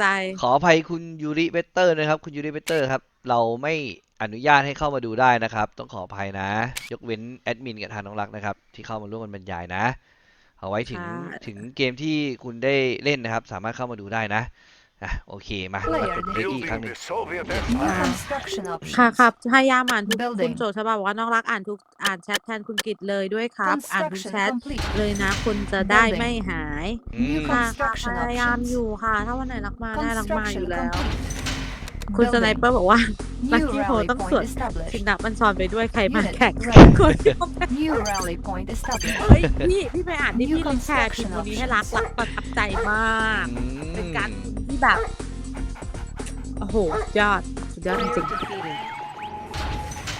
ใจ ขออภัยคุณยูริเบเตอร์นะครับ คุณยูริเบเตอร์ครับ เราไม่อนุญาตให้เข้ามาดูได้นะครับ ต้องขออภัยนะ ยกเว้นแอดมินกับทางน้องรักนะครับ ที่เข้ามาร่วมกันบรรยายนะ เอาไว้ถึงค่ะ ถึงเกมที่คุณได้เล่นนะครับ สามารถเข้ามาดูได้นะ อะโอเคมามากดเรดดี้อีกครั้งหนึ่ง New construction options. ค่ะครับพยายามอ่านทุก Building คุณโจทย์ฉบับบอกว่าน้องรักอ่านทุกอ่านแชทแทนคุณกิตเลยด้วยครับ อ่านทุก Construction แชท complete. เลยนะคุณจะได้ Building ไม่หายอืม ค่ะค่ะ Construction พยายาม options อยู่ค่ะ ถ้าวันไหนรักมาได้รักมาอยู่ Construction แล้ว complete. คุณสไน Building. เปอร์บอกว่า New Lucky Hole rally ต้องสวด point established. ชินดับมันซอนไปด้วยใครมา Unit แข่ง ready. คนที่เขา New rally point established. เฮ้ยพี่ พี่ไปอ่านที่ New พี่ลิงก์แชร์พิมพ์ construction วันนี้ให้รักรักประทับใจมาก อืเป็นมการพิมพ์ที่ แบบโอ้โหสุดยอดสุดยอดจริง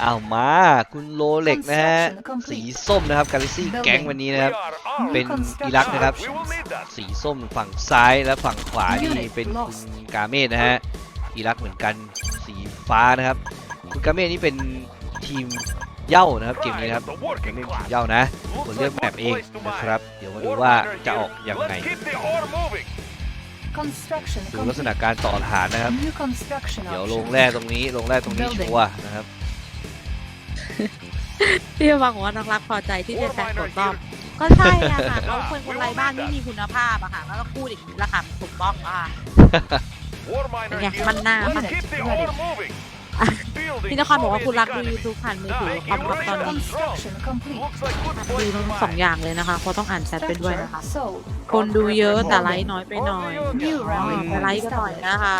เอามาคุณโรเล็กนะฮะ Construction สี complete. ส้มนะครับกา a ซี่ Building แก๊งวันนี้นะครับ New เป็น construction อิรักนะครับ options. สีส้มฝั่งซ้ายและฝั่งขวานี่ Unit เป็นคุณ lost กาเมสนะฮะอิรักเหมือนกันสีฟ้านะครับ คุณกาเมสนี่เป็นทีมเหย้านะครับเกมนี้นะครับกาเมสทีมเหย้านะคนเลือกแมปเองนะครับ เดี๋ยวมาดูว่าจะออกยังไง Construction ดูลักษ complete. ณะการต่อฐานนะครับ New construction เดี๋ยวลง options. แร่ตรงนี้ลงแร่ตรงนี้ Building ชัวร์นะครับๆพี่ฟังบอกว่าน้องรักพอใจที่จะแทนผลรอบก็ใช่อะค่ะเขาเป็นคนไร้บ้านไม่มีคุณภาพอะค่ะแล้วก็พูดอย่างนี้แหละค่ะถูกต้องอะค่ะเป็นไงมันหน้าปะ พี่นครบอกว่าคุณรักดูยูทูบผ่านมือถือคอมครับตอนนี้ Construction complete. ดูทั้งสองอย่างเลยนะคะเพราะต้องอ่านแชทไปด้วยนะคะ Sold. คนดูเยอะแต่ไลค์น้อยไปหน่อย New อ๋อ rally ไปไลค์กันหน่อยนะคะ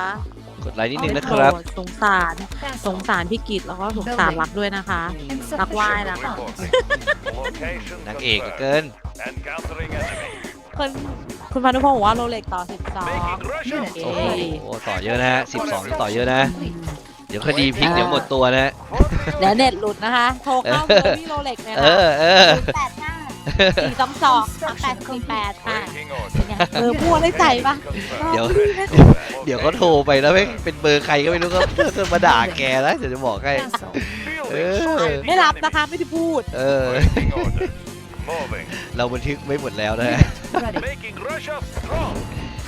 กดไลค์นิดนึงนะครับโปดสงสารสงสารพี่กิตแล้วก็สงสารรักด้วยนะคะรักไหว้นะคะนางเอกเหลือเกิน คนคุณพานุพงศ์บอกว่าโรเล็กต่อสิบสอง Unit โอ้โห ready. ต่อเยอะนะฮะ12นี่ต่อเยอะนะ Complete. เดี๋ยวคดีพลิกเดี๋ยวหมดตัวนะฮะเดี๋ยวเน็ตหลุดนะคะ โทรเข้าเบอร์พี่โรเล็กเลยเอนะอเออแปดห้าสี่สองสองสามแปดสี่แปดค่ะเนี่ยเออพูดได้ใจปะ เดี๋ยว เดี๋ยวเขาโทรไปแล้วไม่งเป็นเบอร์ใครก็ไม่รู้ก็จะมาด่าแกแล้วเดี๋ยวจะบอกให้ Cancel. เออ ไม่รับนะคะไม่ได้พูด เออเราบันทึกไม่หมดแล้วนะฮะ Ready. Making Russia strong.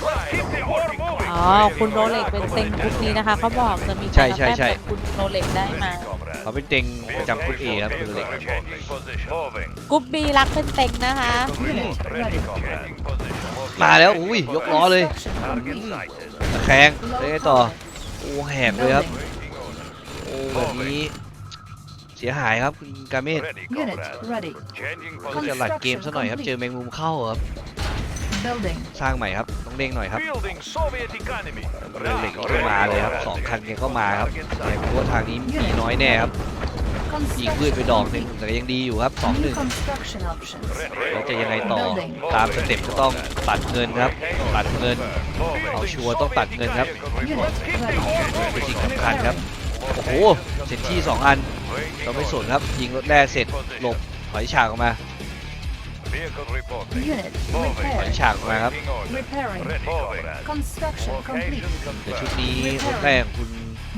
Let's keep the war moving. อ๋อ คุณโรเล็กเป็นเต็งกรุ๊ปนี้นะคะเขาบอกจะมีใช่ใช่ใช่แต้มเป็นคุณโรเล็กได้มาเขาเป็นเต็งประจำคุณเอครับคุณเล็ก Changing position. Moving. กรุ๊ปบีรักเป็นเต็งนะคะ Unit ready. Changing position. มาแล้วอุ้ยยกล้อเลย Construction Target complete. sighted. ตะแคงได้ไงต่อโอ้แหกเลยครับ Building. โอ้แบบนี้เสียหายครับคุณกาเมส Ready, Unit comrade. ready. Changing ก็จะ position. หลัดเกมซะหน่อยครับเจอแมงมุมเข้าครับ Building. สร้างใหม่ครับต้องเด้งหน่อยครับ Building Soviet economy. เรือเหล็กนี่ก็มาเลยครับสองคันแกก็มาครับแต่ผมว่าทางนี้มีน้อยแน่ครับยิงพืชไปดอกหนึ่งแต่ก็ยังดีอยู่ครับสองห New นึ่ง construction options. แล้วจะยังไงต่อ ตามสเต็ปก็ต้องตัดเงินครับ ตัดเงิน เอาชัวร์ต้องตัดเงินครับ Unit ready. เป็นสิ่งสำคัญครับ โอ้โหเซนที่สองอัน เราไม่สนครับ ยิงรถแร่เสร็จหลบถอยฉากออกมา Vehicle reporting. Unit ถอย repaired. ฉากออกมาครับ Waiting order. Repairing. Ready, comrade. Construction complete. Location แต่ชุด confirmed. นี้รถแร่ของคุณ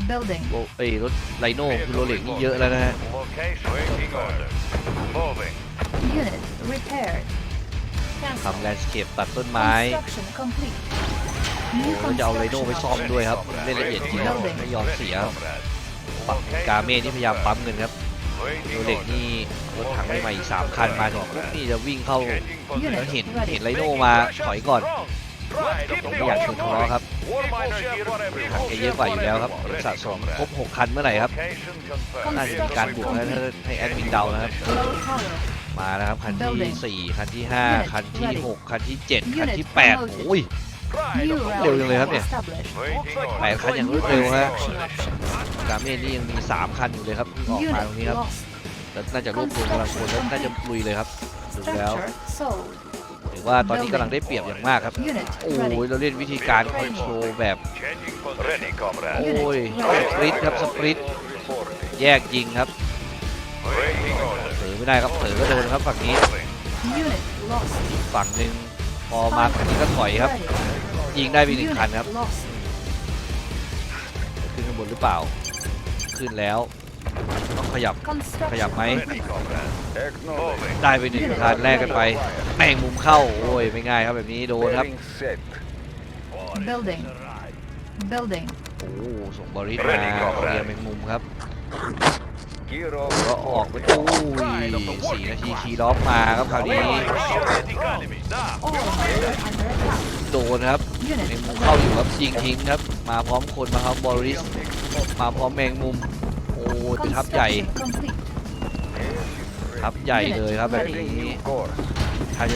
Building. โรเอ้ยรถไรโน่คุณโรเล็กนี่เยอะแล้วนะฮะ Location waiting order. Moving. Unit repaired. ทำ Cancel. แลนด์สเคปตัดต้นไม้ Construction complete. โอ้ New แล้วจะเอาไรโน่ไปซ่อม construction ด้วยครับเล่นละเอียดจริงครับไม่ยอมเสียครับฝั่งกาเม่นี่พยายามปั๊มเงินครับ โรเล็กนี่รถถังใหม่ๆอีกสามคันมาถึงปุ๊บนี่จะวิ่งเข้าแล้วเห็นเห็นไรโน่มาถอยก่อนไม่อยากชนทะเลาะครับถังแกเยอะกว่าอยู่แล้วครับสะสมครบหกคันเมื่อไหร่ครับน่าจะมีการบวกแล้วถ้าให้แอดมินเดานะครับ Low power. มาแล้วครับคันที่ Building สี่คันที่ห้าคันที่หกคันที่เจ็ดคันที่ Unit แปด promoted โอ้ย New เร็ว rally จังเลยครับเนี่ย established. แปดคันอย่างรวดเร็วฮะ Construction options. กาเม่นี่ยังมีสามคันอยู่เลยครับเพิ่งออกมาตรงนี้ Unit ครับ lost. แล้วน่าจะรวบรวมกำลังคนแล้วน่าจะลุยเลยครับดูแล้ว Structure sold. ถือว่าตอนนี้กำลังได้เปรียบอย่างมากครับ Unit โอ้ ready. ยเราเล่นวิธีการคอนโทรลแบบ Ready, comrade. โอ้ยสปริตครับสปริตแยกยิงครับ Waiting order. เผลอไม่ได้ครับเผลอก็โดนครับฝั่งนี้ Unit lost. ฝั่งหนึ่ง พอมาฝั่งนี้ก็ถอยครับ Ready. ยิงได้ไปหนึ่ง Unit คันครับ lost. ขึ้นข้างบนหรือเปล่า ขึ้นแล้ว ต้องขยับ Construction ขยับไหม Ready, comrade. Moving. ได้ไปหนึ่งคันแลกกันไป แม่งมุมเข้า โอ้ย ไม่ง่ายครับแบบนี้โดนครับ Building. Building. โอ้ส่งบริสมาเคลียร์แมงมุมครับ Gear ก็ up. ออกไปตู้สี่นาทีคีย์ล็อกมาครับคราวนี้ Soviet economy. Now, All units under attack. โดนครับแม Unit งมุมเข้าอยู่ครับยิงทิ้งครับ มาพร้อมคนมาครับบริส มาพร้อมแมงมุม โอ้ยเป็นทัพใหญ่ construction complete. ทัพใหญ่เลยครับแบบนี้ course.